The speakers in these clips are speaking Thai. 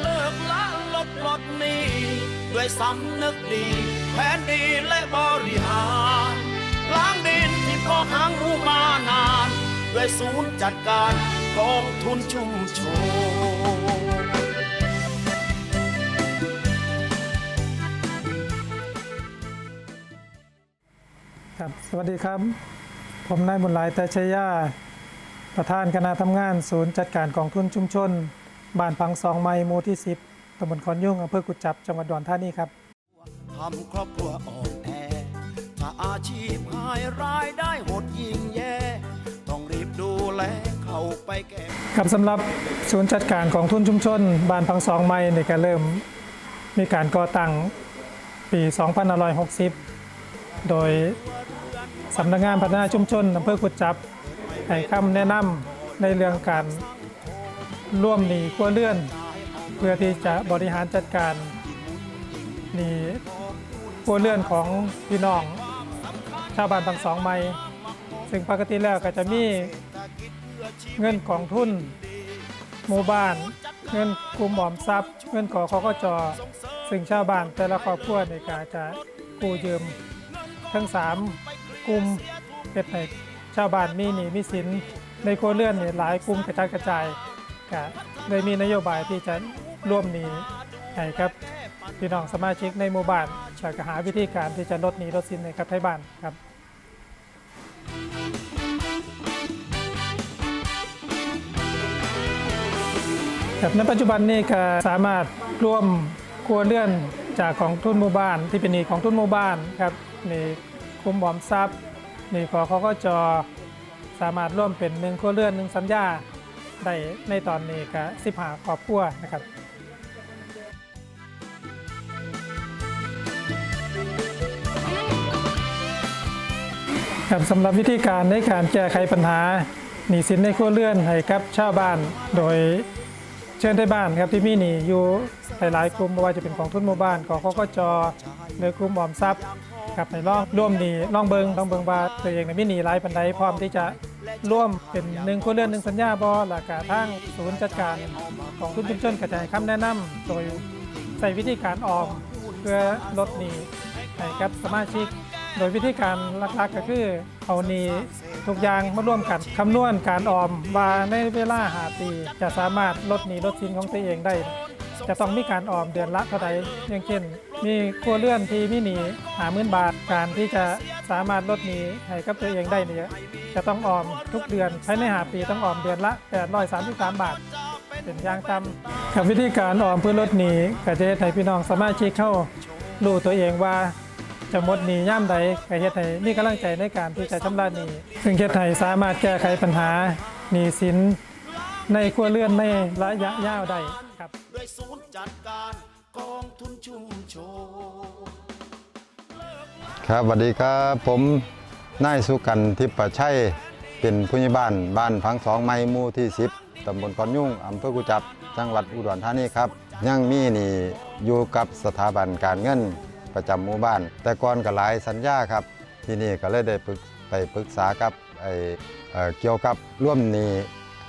เลิกละลบปลดนี้ด้วยสำนึกดีแผนดีและบริหารล้างดินที่พอหางหมูมานาน ด้วยศูนย์จัดการกองทุนชุมชน ครับสวัสดีครับ ผมนายบุญหลายแต่ชยาประธานคณะทำงานศูนย์จัดการกองทุนชุมชน บ้านพังสองไมหมู่ที่ 10ตำบลคอนยุ่งอำเภอกุจจับจังหวัดอุดรธานีครับทำครอบครัวอ่อนแอถ้าอาชีพหายรายได้หดยิ่งแย่ ต้องรีบดูแลเข้าไปแก้ครับสำหรับศูนย์จัดการกองทุนชุมชน บ้านพังสองไม้นี่ก็เริ่มมีการก่อตั้งปี 2560 โดยสำนักงานพัฒนาชุมชนอำเภอกุดจับให้คำแนะนำในเรื่องการร่วมหนีครัวเลื่อน เพื่อที่จะบริหารจัดการหนีครัวเลื่อนของพี่น้อง ชาวบ้านพังสองไม้ซึ่งปกติแล้วก็จะมีเงินกองทุนหมู่บ้าน เงินกลุ่มออมทรัพย์ เงินกอคกจซึ่งชาวบ้านแต่ละครอบครัวในการจะกู้ยืม ทั้ง 3 กลุ่มเป็นให้ชาวบ้านมีหนี้มีสินในครัวเรือนนี่หลายกลุ่มกระจายกระจายก็เลยมีนโยบายที่จะร่วมหนี้ให้ครับพี่น้องสมาชิกในหมู่บ้านแล้วก็หาวิธีการที่จะลดหนี้ลดสินให้กับไทยบ้านครับครับในปัจจุบันนี้ก็สามารถร่วมครัวเลื่อนจากของทุนหมู่บ้าน ที่เป็นหนี้ของทุนหมู่บ้านครับใน คุมออมทรัพย์หนี่ขอเขาก็จอสามารถร่วมเป็นหนึ่งครัวเลื่อนหนึ่งสัญญาได้ในตอนนี้ก็สิบหาครอบครัวนะครับครับสำหรับวิธีการในการแก้ไขปัญหาหนี้สินในครัวเรือนให้กับชาวบ้านโดยเชิญได้บ้านครับที่มีหนีอยู่หลายๆกลุ่มไม่ว่าจะเป็นของทุนหมู่บ้านของกกจหรือกลุ่มออมทรัพย์ กับในร่องร่วมหนีร่องเบิงร่องเบิงว่าตัวเองเนี่ยมีหนีหลายปันไดพร้อมที่จะร่วมเป็นหนึ่งคนเรือนหนึ่งสัญญาบอหลักการทั้งศูนย์จัดการของทุนชุมชนกระจายคำแนะนำโดยใส่วิธีการออมเพื่อลดหนีให้กับสมาชิก โดยวิธีการหลักๆก็คือเอาหนี้ทุกอย่างมาร่วมกันคำนวณการออมว่าในเวลาหาปีจะสามารถลดหนี้ลดสินของตัวเองได้ จะต้องมีการออมเดือนละเท่าใดอย่างเช่น มีครัวเรือนที่มีหนีหาหมื่นบาทการที่จะสามารถลดหนี้ให้กับตัวเองได้เนี่ยจะต้องออมทุกเดือนภายในหาปีต้องออมเดือนละ 833 บาท เป็นอย่างต่ำกับวิธีการออมเพื่อลดหนี้ก็จะให้พี่น้องสามารถชิกเข้ารู้ตัวเองว่าจะหมดหนี้ย่ามใดก็เฮ็ดให้มีกำลังใจในการที่จะชำระหนี้ซึ่งเฮ็ดให้สามารถแก้ไขปัญหาหนี้สินในครัวเรือนในระยะยาวได้ครับ ทุนชุมชครับสวัสดีครับผมนายสุกันทิพย์ประชัยเป็นผู้ใหญ่บ้านบ้านพังสองไม้มู่ที่ 10ตำบลกอนยุ่งอำเภอกุจับ จังหวัดอุดรธานีครับ ยังมีนี่อยู่กับสถาบันการเงินประจำหมู่บ้าน แต่ก่อนก็หลายสัญญาครับ ที่นี่ก็เลยได้ไปปรึกษากับไอเเกี่ยวกับร่วมหนี้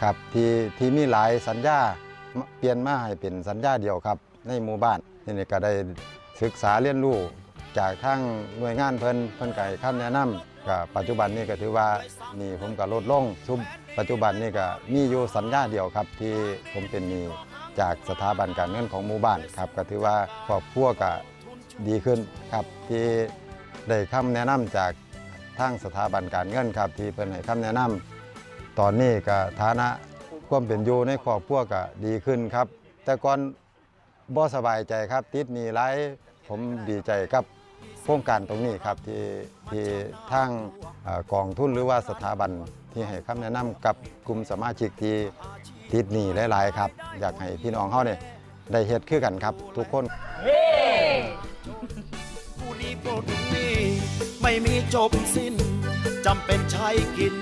ครับที่ที่มีหลายสัญญา เปลี่ยนมาให้เป็นสัญญาเดียวครับ ในหมู่บ้านที่นี่ก็ได้ศึกษาเรียนรู้จากทั้งหน่วยงานเพิ่นเพิ่นไก่คำแนะนำก็ปัจจุบันนี้ก็ถือว่านี่ผมก็ลดลงซุมปัจจุบันนี้ก็มีอยู่สัญญาเดียวครับ ที่ผมเป็นหนี้จากสถาบันการเงินของหมู่บ้านครับ ก็ถือว่าครอบครัวก็ดีขึ้นครับที่ได้คำแนะนำจากทางสถาบันการเงินครับ ที่เพิ่นให้คำแนะนำตอนนี้ก็ฐานะ ความเป็นอยู่ในครอบครัวก็ดีขึ้นครับ แต่ก่อนบ่สบายใจครับ ติดหนี้หลายผมดีใจกับโครงการตรงนี้ครับที่ที่ทางเอ่อกองทุนหรือว่าสถาบันที่ให้คำแนะนำกับกลุ่มสมาชิกที่ติดหนี้หลายๆครับ อยากให้พี่น้องเขาเนี่ยได้เฮ็ดคือกันครับ ทุกคน ผู้ดีปลดหนี้ไม่มีจบสิ้นจำเป็นใช้กิน